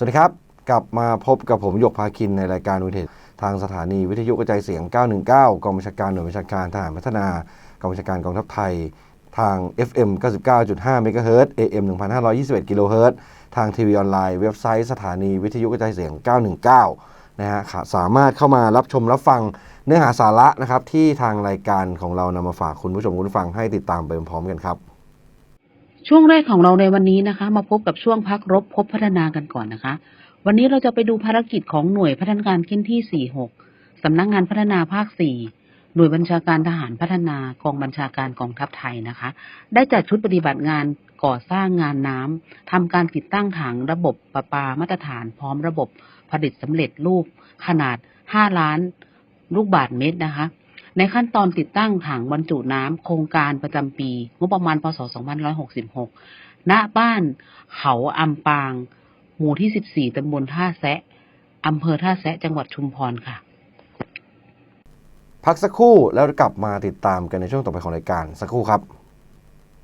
สวัสดีครับ กลับมาพบกับผมหยกพาคินในรายการวิทยทางสถานีวิทยุกระจายเสียง 919 กองบัญชาการหน่วยบัญชาการทหารพัฒนากองบัญชาการกองทัพไทย ทาง FM 99.5 MHz AM 1521 kHz ทางทีวีออนไลน์เว็บไซต์สถานีวิทยุกระจายเสียง 919 นะฮะสามารถเข้ามารับชมรับฟังเนื้อหาสาระนะครับที่ทางรายการของเรานำมาฝากคุณผู้ชมคุณผู้ฟังให้ติดตามไปพร้อมกันครับ ช่วงแรกของเราในวันนี้นะคะ มาพบกับช่วงพักรบพบพัฒนากันก่อนนะคะ วันนี้เราจะไปดูภารกิจของหน่วยพัฒนาการขึ้นที่ 46 สำนักงงานพัฒนาภาค 4 หน่วยบัญชาการทหารพัฒนากองบัญชาการกองทัพไทยนะคะ ได้จัดชุดปฏิบัติงานก่อสร้างงานน้ำทำการติดตั้งถังระบบประปามาตรฐาน พร้อมระบบผลิตสำเร็จรูปขนาด 5 ล้าน ลูกบาทเมตรนะคะ ในขั้นตอนติดตั้งถังบรรจุน้ำโครงการประจำปี งบประมาณพศ 2566 ณ บ้านเขาอำปาง หมู่ที่ 14ตำบลท่าแซะอำเภอท่าแซะ จังหวัดชุมพรค่ะ พักสักครู่แล้วกลับมาติดตามกันในช่วงต่อไปของรายการสักครู่ครับ